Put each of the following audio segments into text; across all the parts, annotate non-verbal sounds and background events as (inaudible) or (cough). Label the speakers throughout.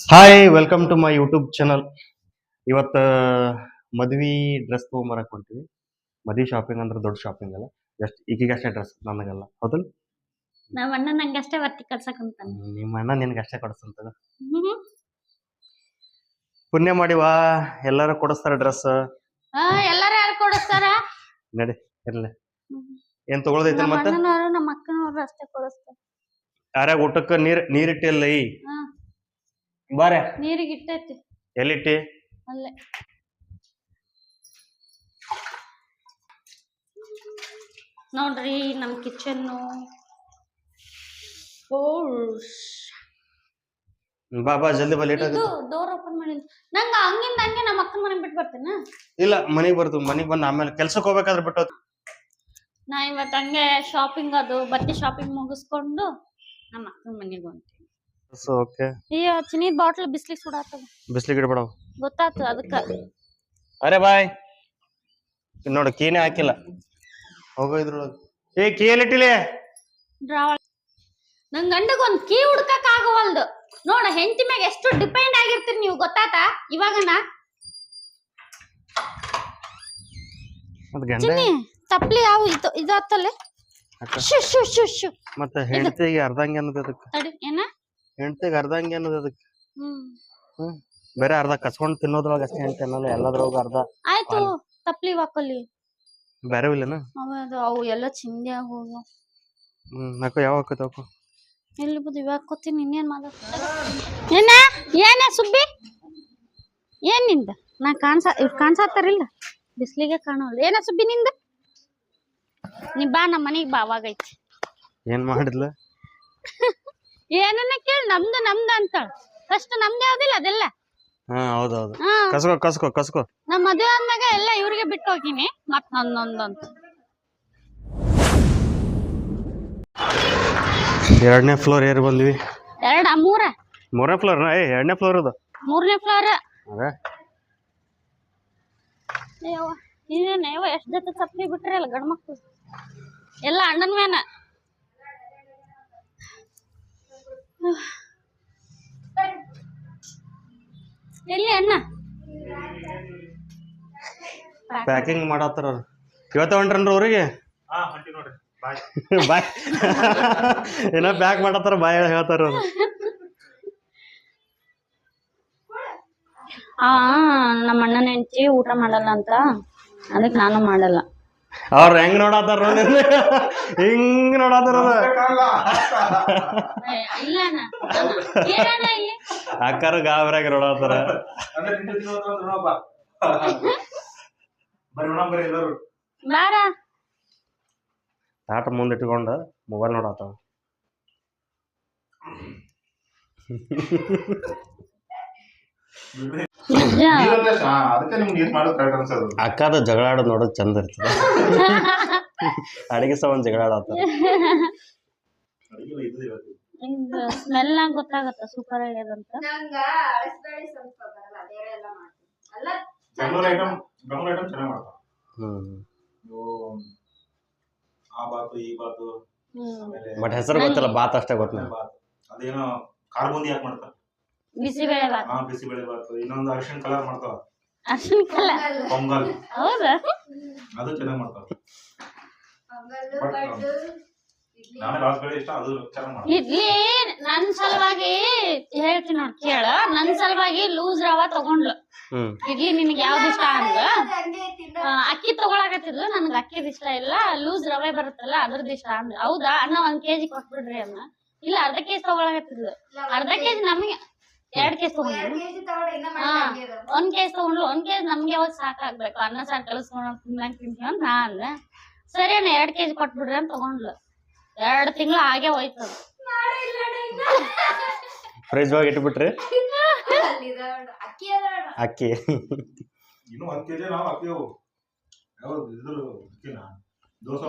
Speaker 1: Hi welcome to my YouTube channel ಇವತ್ತು ಮದ್ವಿ dress ತೊಗೊಂಬರಕ್ ಹೊಂಟಿವಿ. ಮದ್ವಿ ಶಾಪಿಂಗ್ ಅಂದ್ರೆ ದೊಡ್ಡ ಶಾಪಿಂಗ್ ಅಲ್ಲ. ಜಸ್ಟ್ ಈಗೀಗಷ್ಟೇ ಡ್ರೆಸ್ ನನಗಲ್ಲ. ಹೌದಲ್?
Speaker 2: ನಮ್ಮ ಅಣ್ಣ ನಂಗೆ ಅಷ್ಟೇ ವರ್ತಿ ಅಂತಾನೆ.
Speaker 1: ನಿಮ್ಮ ಅಣ್ಣ ನಿನಗೆ ಅಷ್ಟೇ ಕೊಡಿಸ್ತಂತ ಪುಣ್ಯ ಮಾಡಿವಾ? ಎಲ್ಲರೂ ಕೊಡಿಸ್ತಾರ ಡ್ರೆಸ್
Speaker 2: ಎಲ್ಲಾರು ಯಾರು ಕೊಡಿಸ್ತಾರ?
Speaker 1: ನಡಿ ಇರ್ಲಿ. ಏನ್ ತಗೊಳ್ದೈತಿ
Speaker 2: ನಮ್ಮ
Speaker 1: ಮತ್ತೆ?
Speaker 2: ಅಣ್ಣನವರು ನಮ್ಮ ಅಕ್ಕನವರು ಅಷ್ಟೇ ಕೊಡಿಸ್ತಾರ.
Speaker 1: ಯಾರ್ಯಾಗ ಊಟಕ್ಕೆ ನೀರ್ ನೀರಿಟ್ಟಿಲ್ಲ ಈ? ಬಾರೆ.
Speaker 2: ನೀರಿಗೆ ಇಟ್ಟೈತಿ.
Speaker 1: ಎಲ್ಲಿಟ್ಟಿ?
Speaker 2: ಅಲ್ಲೇ. ನೋಡ್ರಿ ನಮ್ ಕಿಚನ್ನು.
Speaker 1: ಬಾ ಬಾ ಜಲ್ದಿ ಬಾ ಲೇಟ್ ಆಗುತ್ತೆ.
Speaker 2: ಡೋರ್ ಓಪನ್ ಮಾಡಿ. ನಂಗ ಹಂಗಿಂದ ಹಂಗೆ ನಮ್ಮ ಅಕ್ಕನ ಮನೆ ಬಿಟ್ಟು ಬರ್ತೇನೆ?
Speaker 1: ಇಲ್ಲ ಮನೆಗೆ ಬರ್ತು ಮನೆಗೆ ಬಂದು ಆಮೇಲೆ ಕೆಲ್ಸಕ್ಕೆ ಹೋಗ್ಬೇಕಾದ್ರೆ ಬಿಟ್ಟು ಹೋಗ್ತೀನಿ.
Speaker 2: ನಾ ಇವತ್ತು ಹಂಗೆ ಶಾಪಿಂಗ್ ಅದು ಬಟ್ಟೆ ಶಾಪಿಂಗ್ ಮುಗಿಸ್ಕೊಂಡು ನಮ್ಮ ಅಕ್ಕನ ಮನೆಗೆ ಹೊಂಟೀನಿ
Speaker 1: ಸೊ ಓಕೆ
Speaker 2: ಈ ಬಾಟ್ಲ್ ಬಿಸ್ಲಿಗೆ ಸುಡಾತದ.
Speaker 1: ಬಿಸ್ಲಿಗೆ ಇಡ್ಬೇಡ
Speaker 2: ಗೊತ್ತಾತು ಅದಕ್ಕ.
Speaker 1: ಅರೆ ಬಾಯ್. ನೋಡು ಕೀನೇ ಹಾಕಿಲ್ಲ. ಹೋಗೋ ಇದ್ರೊಳಗೆ ಏ ಕೀ ಎಲ್ಲಿಟ್ಟಿಲೆ?
Speaker 2: ಡ್ರಾವಲ್. ನನ್ ಗಂಡಗ್ ಒಂದ್ ಕೀ ಹುಡ್ಕಕ್ ಆಗವಲ್ದು. ನೋಡ ಹೆಂಡತಿ ಮ್ಯಾಗ ಎಷ್ಟು ಡಿಪೆಂಡ್ ಆಗಿರ್ತೀರಿ ನೀವು ಗೊತ್ತಾತ? ಇವಾಗನ.
Speaker 1: ಮತ್ ಗಂಡ?
Speaker 2: ಚಿನ್ನಿ ತಪ್ಲಿ ಯಾವ ಇದು ಇದಾತಲ್ಲ.
Speaker 1: ಅಕ್ಕ.
Speaker 2: ಶು ಶು ಶು ಶು
Speaker 1: ಮತ್ತೆ ಹೆಂಡತಿಗೆ ಅರ್ಧಂಗೆ ಅನ್ನೋದು ಅದಕ್ಕೆ.
Speaker 2: ತಡಿ ಏನ?
Speaker 1: ಹೆಂಡತಿಗೆ ಅರ್ಧಂಗೆ ಅನ್ನೋದು ಅದಕ್ಕೆ
Speaker 2: ಹ್ಮ್.
Speaker 1: ಬೇರೆ ಅರ್ಧ ಕಸ್ಕೊಂಡ್ ತಿನ್ನೋದ್ರೊಳಗ ಅಷ್ಟೇ ಹೆಂಡತಿ ಅನ್ನಲ್ಲ ಎಲ್ಲದ್ರೊಳಗ ಅರ್ಧ
Speaker 2: ಆಯ್ತು ತಪ್ಲಿ ವಾಕಲಿ
Speaker 1: ಬೇರೆ ಇಲ್ಲನ
Speaker 2: ಅವ ಅದು ಅವು ಎಲ್ಲ ಚಿಂದಿ ಹೋಗು
Speaker 1: ಹ್ಮ್ ನಾಕು ಯಾವ ಹಾಕತ್ ಹಾಕು
Speaker 2: ಎಲ್ಲಿ ಬುದ್ಧಿ ಇವಾಗ ನಿನ್ನ ಇನ್ನೇನ್ ಮಾತಾಡ್ತೀನಿ ಏನ ಏನ ಸುಬ್ಬಿ? ಏನ್ನಿಂದ? ನಾ ಕಾಣ್ಸ ಇವ್ರು ಕಾಣ್ಸಾತಾರಿಲ್ಲ? ಬಿಸ್ಲಿಗೆ ಕಾಣೋಲ್ಲ. ಏನ ಸುಬ್ಬಿ ನಿಂದ? ನೀ ಬಾ ನಮ್ಮ ಮನೆಗೆ ಬಾ ಅವಾಗೈತಿ
Speaker 1: ಏನ್ ಮಾಡಿದ್ಲ? (laughs)
Speaker 2: ಏನನ್ನ ಕೇಳಿ ನಮ್ದು ನಮ್ದು ಅಂತಾಳ ಫಸ್ಟ್ ನಮ್ದು ಯಾವ್ದಿಲ್ಲ ಅದೆಲ್ಲ.
Speaker 1: ಹಾ ಹೌದೌದು.
Speaker 2: ಹಾ.
Speaker 1: ಕಸ್ಕೋ ಕಸ್ಕೋ ಕಸ್ಕೋ.
Speaker 2: ನಮ್ಮ ಮದುವೆ ಅಂದಾಗ ಎಲ್ಲ ಇವ್ರಿಗೆ ಬಿಟ್ಟು ಹೋಗಿನಿ ಮತ್ ನಂದೊಂದು ಅಂತ.
Speaker 1: ಎರಡನೇ ಫ್ಲೋರ್ ಏರ್ ಬಂದ್ವಿ.
Speaker 2: ಎರಡ ಮೂರ?
Speaker 1: ಮೂರನೇ ಫ್ಲೋರ್ ಏ ಎರಡನೇ ಫ್ಲೋರ್ ಅದು.
Speaker 2: ಮೂರನೇ ಫ್ಲೋರ್
Speaker 1: ಅದೇ.
Speaker 2: ಎಷ್ಟ್ ಜೊತೆ ಚಪ್ಪಲಿ ಬಿಟ್ರಲ್ಲ ಗಂಡ್ ಮಕ್ಳು ಎಲ್ಲ ಅಣ್ಣನ್ ಮೇನ ಎಲ್ಲಿ ಅಣ್ಣ?
Speaker 1: ಪ್ಯಾಕಿಂಗ್ ಮಾಡತ್ತಾರ ಅವ್ರು. ಇವತ್ತ ಹೊಂಟ್ರನ್ರಿ ಊರಿಗೆ? (laughs) ಬಾಯ್. ಏನೋ ಪ್ಯಾಕ್ ಮಾಡತ್ತಾರ ಬಾಯ್ ಹೇಳ್ತಾರ ಅವ್ರು.
Speaker 2: ಆ ನಮ್ಮ ಅಣ್ಣನ ಹೆಂಡತಿ ಊಟ ಮಾಡಲ್ಲ ಅಂತ. ಅದಕ್ಕೆ ನಾನು ಮಾಡಲ್ಲ.
Speaker 1: ಅವ್ರ ಹೆಂಗ್ ನೋಡತ್ತಾರ ನೋಡಿ ಹಿಂಗ್ ನೋಡತ್ತಾರ? ಅಕ್ಕಾರ ಗಾಬರಾಗಿ ನೋಡತ್ತಾರ ತಾಟ ಮುಂದಿಟ್ಕೊಂಡ ಮೊಬೈಲ್ ನೋಡತ್ತಾವ
Speaker 2: ನಿಜ.
Speaker 3: ಅದಕ್ಕೆ ನಿಮ್ಗೆ ನೀರ್ ಮಾಡೋದು ಕರೆಕ್ಟ್ ಅನ್ಸೋದು.
Speaker 1: ಅಕ್ಕದ ಜಗಳ ಆಡೋದು ನೋಡೋದು ಚಂದ ಇರ್ತದೆ. (laughs) ಅಡಿಗೆ ಸಾಮಾನ್ ಜಗಳ ಆಡತ್ತಾರ
Speaker 3: ಅಡಿಗೆ ಇದು
Speaker 2: ಸ್ಮೆಲ್ ಗೊತ್ತಾಗತ್ತ ಸೂಪರ್ ಆಗ್ಯದಂತ.
Speaker 4: ನಂಗ ಅಳಸ್ಬೇಡಿ ಸ್ವಲ್ಪ ಬರಲ್ಲ ಬೇರೆ ಎಲ್ಲ ಮಾಡ್ತೀನಿ. ಅಲ್ಲ
Speaker 3: ಬೆಂಗಳೂರು ಐಟಮ್ ಬೆಂಗಳೂರು ಐಟಮ್ ಚೆನ್ನಾಗಿ ಮಾಡ್ತಾರೆ.
Speaker 1: ಹ್ಮ್.
Speaker 3: ಇವು ಆ ಬಾತು ಈ ಬಾತು
Speaker 1: ಬಟ್ ಹೆಸರು ಗೊತ್ತಿಲ್ಲ ಬಾತ್ ಅಷ್ಟೇ
Speaker 3: ಗೊತ್ತಿಲ್ಲ. ಅದೇನೋ ಖಾರ ಬೂಂದಿ ಹಾಕಿ ಮಾಡ್ತಾರೆ.
Speaker 2: ಬಿಸಿಬೇಳೆ
Speaker 3: ಹಾ ಬಿಸಿಬೇಳೆ ಬಾತು ಇನ್ನೊಂದು ಅರಿಶಿನ ಕಲರ್ ಮಾಡ್ತಾವ.
Speaker 2: ಅರ್ಶಿನ ಕಲ್ಲ
Speaker 3: ಪೊಂಗಲ್.
Speaker 2: ಹೌದಾ?
Speaker 3: ಅದು ಚೆನ್ನಾಗಿ ಮಾಡ್ತಾವ.
Speaker 4: ಪೊಂಗಲ್ಲು
Speaker 3: ಬಟ್
Speaker 4: ಪಡ್ಡು ಇಡ್ಲಿ.
Speaker 3: ನಾನೇ ಇಷ್ಟ ಅದು ಚೆನ್ನಾಗಿ ಮಾಡ್ತಾರೆ
Speaker 2: ಇಡ್ಲಿ ನನ್ ಸಲುವಾಗಿ ಹೇಳ್ತೀನಿ ನೋಡ್ ಕೇಳ. ನನ್ ಸಲುವಾಗಿ ಲೂಸ್ ರವಾ ತಗೊಂಡ್ಲು. ಇಡ್ಲಿ ನಿನಗೆ ಯಾವ್ದು ಇಷ್ಟ ಅಂದ್ರ
Speaker 4: ಅದು
Speaker 2: ಅಕ್ಕಿ ತಗೊಳಕತ್ತಿದ್ಲು ನನ್ಗೆ ಅಕ್ಕಿದ್ ಇಷ್ಟ ಇಲ್ಲ. ಲೂಸ್ ರವೆ ಬರುತ್ತಲ್ಲ ಅದ್ರದ್ದು ಇಷ್ಟ ಅಂದ್ರೆ ಹೌದಾ? ಅಣ್ಣ ಒಂದ್ ಕೆಜಿ ಕೊಟ್ಬಿಡ್ರಿ ಅಮ್ಮ. ಇಲ್ಲ ಅರ್ಧ ಕೆಜಿ ತಗೊಳಕತ್ತಿದ್ಲು. ಅರ್ಧ ಕೆಜಿ ನಮಗೆ. ಎರಡ್
Speaker 4: ಹಂಗೆ ಇರೋದು.
Speaker 2: ಒಂದ್ ಕೇಸ್ ತಗೊಂಡ್ಲು ಒಂದ್ ಕೆಜಿ ನಮ್ಗೆ ಯಾವಾಗ ಸಾಕಾಗ್ಬೇಕು? ಅನ್ನ ಸಾರು ಕಲಸ್ಕೊಂಡ್ ತಿನ್ಲಂಗ್ ತಿಂತೀವಿ ಅಂತ ನಾ ಅಂದೆ. ಸರಿ ಅಣ್ಣ ಎರಡ್ ಕೆಜಿ ಕೊಟ್ಬಿಡ್ರಿ ಅಂತ ತಗೊಂಡ್ಲು ಎರಡ್ ತಿಂಗಳು ಹಾಗೆ ಹೋಯ್ತದ
Speaker 4: ಮಾಡೇ ಇಲ್ಲ ಅಣ್ಣ ಇನ್ನ.
Speaker 1: ಫ್ರಿಜ್ ಒಳಗೆ ಇಟ್ಬಿಟ್ರಿ.
Speaker 4: ಅಕ್ಕಿ
Speaker 1: ಅಕ್ಕಿ.
Speaker 3: ಇನ್ನು ಹತ್ತು ಕೆಜಿ ನಾವು ಅಕ್ಕಿನ? ದೋಸೆ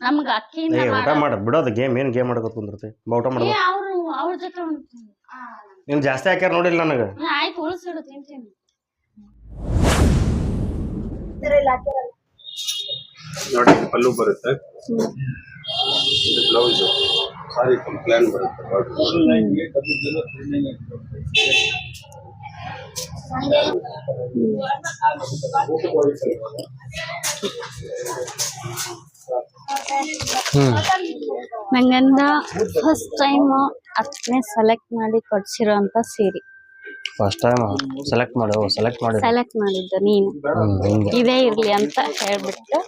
Speaker 2: ನಮ್ಗ ಅಕ್ಕಿಯಿಂದ
Speaker 1: ಏ ಊಟ
Speaker 2: ಮಾಡ
Speaker 1: ಬಿಡೋದು ಗೇಮ್. ಏನು ಗೇಮ್ ಮಾಡ್ಕೊತ ಕುಂದಿರ್ತಿ ಬಾ ಊಟ ಮಾಡ್ಬೇಕು.
Speaker 2: ಅವ್ರು ಅವ್ರ ಜೊತೆ ಉಣ್ತೀನಿ.
Speaker 4: ಆ,
Speaker 1: ನೀನ್ ಜಾಸ್ತಿ ಹಾಕ್ಯಾರ ನೋಡಿಲ್ಲ ನನಗೆ.
Speaker 2: ಹ್ಮ್, ಆಯ್ತು ಉಳಿಸಿಡು ತಿಂತೀನಿ.
Speaker 3: ನೋಡಿ ಪಲ್ಲು ಬರುತ್ತೆ. ಇದು ಬ್ಲೌಸ್ ಸಾರಿ ಪ್ಲಾನ್ ಬರುತ್ತೆ.
Speaker 2: ನಂಗಂದ ಫಸ್ಟ್ ಟೈಮ್ ಅತ್ನೆ ಸೆಲೆಕ್ಟ್ ಮಾಡಿ ಕೊಡ್ಸಿರೋಂಥ ಸೀರೆ.
Speaker 1: ಫಸ್ಟ್ ಟೈಮ್ ಸೆಲೆಕ್ಟ್ ಮಾಡು ಸೆಲೆಕ್ಟ್ ಮಾಡಿ
Speaker 2: ಸೆಲೆಕ್ಟ್ ಮಾಡಿದ್ದು ನೀನು. ಇದೇ ಇರ್ಲಿ ಅಂತ ಹೇಳ್ಬಿಟ್ಟು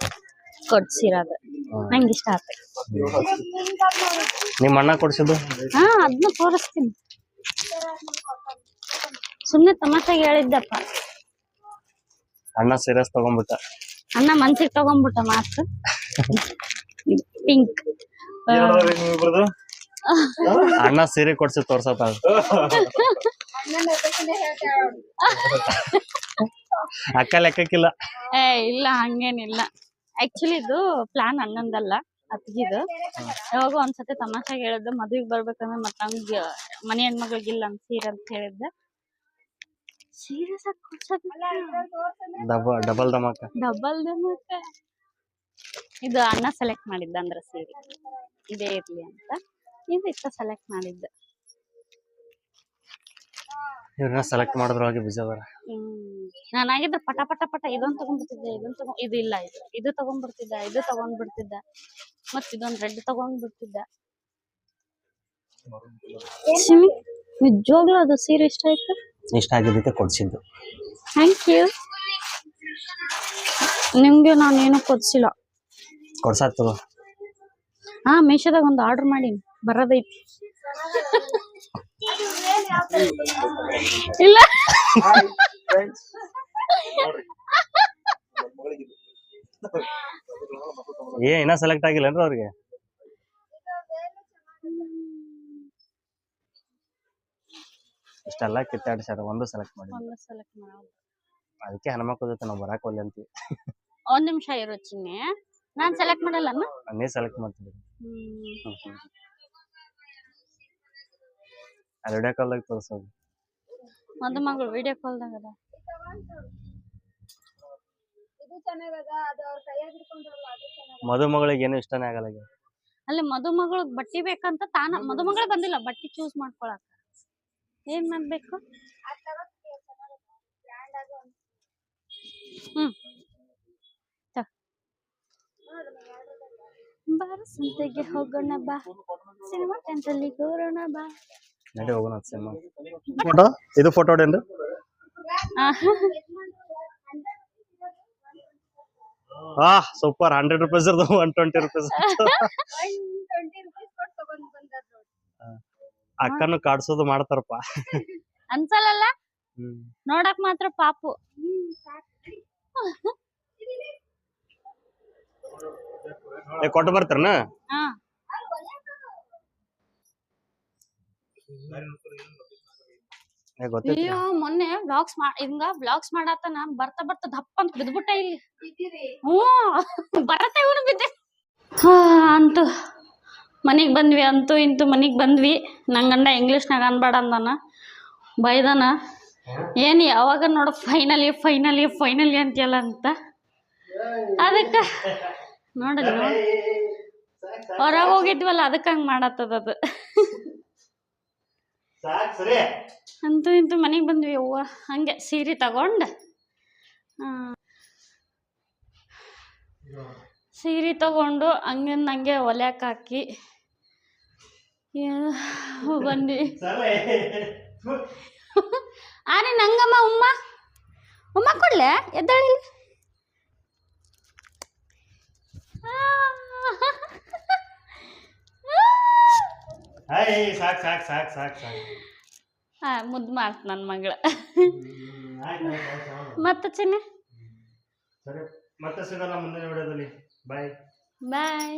Speaker 2: ಕೊಡ್ಸಿರೋದು. ನಂಗೆ ಇಷ್ಟ ಆಯ್ತು
Speaker 1: ನಿಮ್ಮ ಅಣ್ಣ ಕೊಡ್ಸಿದ್ದು?
Speaker 2: ಹಾ ಅದನ್ನ ತೋರಿಸ್ತೀನಿ. ಸುಮ್ನೆ ತಮಾಷೆ ಹೇಳಿದ್ದಪ್ಪ.
Speaker 1: ಅಣ್ಣ ಸೀರಿಯಸ್ ತಗೊಂಡ್ಬಿಟ್ಟ.
Speaker 2: ಅಣ್ಣ ಮನ್ಸಿಗೆ ತಗೊಂಡ್ಬಿಟ್ಟ ಮಾತು. (laughs) ಪಿಂಕ್ (laughs)
Speaker 1: ಅಣ್ಣ ಸೀರೆ ಕೊಡ್ಸಿ ತೋರ್ಸತ್ತ (laughs) ಅಕ್ಕ ಲೆಕ್ಕಕ್ಕಿಲ್ಲ.
Speaker 2: ಏ ಇಲ್ಲ ಹಂಗೇನಿಲ್ಲ. ಆಕ್ಚುಲಿ ಇದು ಪ್ಲಾನ್ ಅಣ್ಣಂದಲ್ಲ ಅತ್ತಿಗಿದು. ಯಾವಾಗ ಒಂದ್ಸತಿ ತಮಾಷೆ ಹೇಳಿದ್ದು ಮದ್ವಿಗ್ ಬರ್ಬೇಕಂದ್ರೆ ಮತ್ತ ನಮ್ಗೆ ಮನೆ ಹೆಣ್ಮಗಳಿಗಿಲ್ಲ ಅಂತ ಸೀರೆ ಅಂತ ಹೇಳಿದ್ದೆ. ಸೀರೆ
Speaker 1: ಸಾಕು ಡಬಲ್ ಧಮಾಕ
Speaker 2: ಡಬಲ್ ಮತ್ತೆ ಇದು ಅಣ್ಣ ಸೆಲೆಕ್ಟ್ ಮಾಡಿದ್ದ ಅಂದ್ರ ಸೀರೆ. ಇದೇ ಇರ್ಲಿ ಅಂತ. ಇದು ಇಷ್ಟ ಸೆಲೆಕ್ಟ್ ಮಾಡಿದ್ದ.
Speaker 1: ಇವ್ರನ್ನ ಸೆಲೆಕ್ಟ್ ಮಾಡೋದ್ರೊಳಗೆ
Speaker 2: ಬಿಜಾವರ ನಾನಾಗಿದ್ರೆ ಪಟ ಪಟ ಪಟ ಇದೊಂದ್ ತಗೊಂಡ್ಬಿಡ್ತಿದ್ದೆ ಇದೊಂದ್ ತಗೊಂಡ್ ಇದು ಇಲ್ಲ ಇದು. ಇದು ತಗೊಂಡ್ಬಿಡ್ತಿದ್ದ ಇದು ತಗೊಂಡ್ಬಿಡ್ತಿದ್ದ ಮತ್ ಇದೊಂದ್ ರೆಡ್ ತಗೊಂಡ್ಬಿಡ್ತಿದ್ದ. ಸಿಮಿ ನಿಜವಾಗ್ಲೂ ಅದು ಸೀರೆ ಇಷ್ಟ ಆಯ್ತು?
Speaker 1: ಇಷ್ಟ ಆಗಿದ್ದಕ್ಕೆ ಕೊಡ್ಸಿದ್ದು.
Speaker 2: ಥ್ಯಾಂಕ್ ಯು ನಿಮ್ಗೆ ನಾನೇನು ಕೊಡ್ಸಿಲ್ಲ.
Speaker 1: ಕೊಡ್ಸಾತದ
Speaker 2: ಹಾ ಮೀಶೋದಾಗ ಒಂದು ಆರ್ಡರ್ ಮಾಡೀನಿ. ಬರೋದೈತಿ. ಇಲ್ಲ.
Speaker 1: ಏ ಇನ್ನ ಸೆಲೆಕ್ಟ್ ಆಗಿಲ್ಲನ್ರಿ ಅವ್ರಿಗೆ? ಇಷ್ಟೆಲ್ಲ ಸರ್ ಒಂದು ಸೆಲೆಕ್ಟ್ ಮಾಡಿ
Speaker 2: ಒಂದು ಸೆಲೆಕ್ಟ್ ಮಾಡೋದು
Speaker 1: ಅದಕ್ಕೆ ಹನುಮಕ್ಕ ಜೊತೆ ನಾವು ಬರಾಕ್ ಒಲ್ಲೆ ಅಂತೀವಿ.
Speaker 2: ಒಂದ್ ನಿಮಿಷ ಇರೋ ಚಿನ್ನೆ. ನಾನ್ ಸೆಲೆಕ್ಟ್ ಮಾಡಲ್ಲ
Speaker 1: ನೀ ಸೆಲೆಕ್ಟ್ ಮಾಡ್ತೀನಿ.
Speaker 2: ಹ್ಮ್.
Speaker 1: ಅಲ್ಲಿ ವಿಡಿಯೋ ಕಾಲ್ದಾಗ ತೋರಿಸೋದು.
Speaker 2: ಮದುಮಗಳು ವಿಡಿಯೋ ಕಾಲ್ದಾಗ ಅದ.
Speaker 4: ಇದು ಚೆನ್ನಾಗದ ಅದು ಅವ್ರ ಕೈಯಾಗ ಅದು ಚೆನ್ನಾಗದ
Speaker 1: ಮದುಮಗಳಿಗೆ ಏನು ಇಷ್ಟನೇ ಆಗಲ್ಲ ಈಗ.
Speaker 2: ಅಲ್ಲಿ ಮದುಮಗಳು ಬಟ್ಟಿ ಬೇಕಂತ ತಾನ ಮದುಮಗಳು ಬಂದಿಲ್ಲ ಬಟ್ಟಿ ಚೂಸ್ ಮಾಡ್ಕೊಳಕ. ಏನ್ ಮಾಡ್ಬೇಕು?
Speaker 4: ಅದ್
Speaker 2: ಹ್ಮ್ ತ.
Speaker 4: ನೋಡು ನೀವ್ ಯಾವ್ದ್ರಲ್ಲಿ
Speaker 2: ಬಾರ ಸಂತೆಗೆ ಹೋಗೋಣ ಬಾ ಸಿನಿಮಾ ಟೆಂಟಲ್ಲಿ ಕೂರೋಣ ಬಾ
Speaker 1: ನಡಿ ಹೋಗೋಣ ಸಿನಿಮಾ. ಫೋಟೋ ಇದು ಫೋಟೋ ಹೊಡೇನ್ರಿ ಆ. ಸೂಪರ್ ಹಂಡ್ರೆಡ್ ರುಪೀಸ್ ಇರ್ದು ಒನ್ ಟ್ವೆಂಟಿ ರುಪೀಸ್ ಅಕ್ಕನು ಕಾಡ್ಸೋದು ಮಾಡ್ತಾರಪ್ಪ.
Speaker 2: ಅನ್ಸಲ್ಲ ನೋಡಕ್ ಮಾತ್ರ ಪಾಪು. (laughs)
Speaker 1: ಏ ಕೊಟ್ಟು ಬರ್ತಾರನ?
Speaker 2: ಅಯ್ಯೋ ಮೊನ್ನೆ ಬ್ಲಾಗ್ಸ್ ಹಿಂಗ ಮಾಡಾತ ಮಾಡಾತನ ಬರ್ತಾ ಬರ್ತಾ ದಪ್ಪ ಅಂತ ಬಿದ್ಬಿಟ್ಟ ಇಲ್ಲಿ. ಹ್ಞೂ ಬರತ್ತೆ ಇವನು ಬಿದ್ದೆ. ಅಂತೂ. ಮನೆಗೆ ಬಂದ್ವಿ ಅಂತೂ ಇಂತೂ ಮನೆಗೆ ಬಂದ್ವಿ. ನಂಗಂಡ ಗಂಡ ಇಂಗ್ಲೀಷ್ನಾಗ ಅನ್ಬೇಡ ಅಂದಾನ. ಬೈದಾನ. ಏನು ಯಾವಾಗ ನೋಡ ಫೈನಲಿ ಫೈನಲಿ ಫೈನಲಿ ಅಂತೀಯಲ್ಲ ಅಂತ. ಅದಕ್ಕೆ ನೋಡಲ್ಲ ಹೊರಗೆ ಹೋಗಿದ್ವಲ್ಲ ಅದಕ್ಕೆ ಹಂಗೆ ಮಾಡತ್ತದ ಅದು. ಅಂತೂ ಇಂತೂ ಮನೆಗೆ ಬಂದ್ವಿ ಅವ್ವ. ಹಂಗೆ ಸೀರೆ ತಗೊಂಡು ಸೀರೆ ತಗೊಂಡು ಹಂಗಿಂದ ಹಂಗೆ ಒಲ್ಯಾಕ್ ಹಾಕಿ ಬಂದ್ವಿ. ಆರೆ ನಂಗಮ್ಮ ಉಮ್ಮ. ಉಮ್ಮ ಕೊಡ್ಲೆ? ಎದ್ದಾಳಿ
Speaker 1: ಸಾಕ್ ಸಾಕ್ ಸಾಕ್ ಸಾಕ್ ಸಾಕ್.
Speaker 2: ಹಾ ಮುದ್ದು ಮಾಡ್ತ ನನ್ನ ಮಗಳ. ಮತ್ತೆ ಚಿನ್ನ?
Speaker 1: ಸರಿ ಮತ್ತೆ ಸಿಗಲ್ಲ ಮುಂದಿನ ವಿಡಿಯೋದಲ್ಲಿ. ಬಾಯ್
Speaker 2: ಬಾಯ್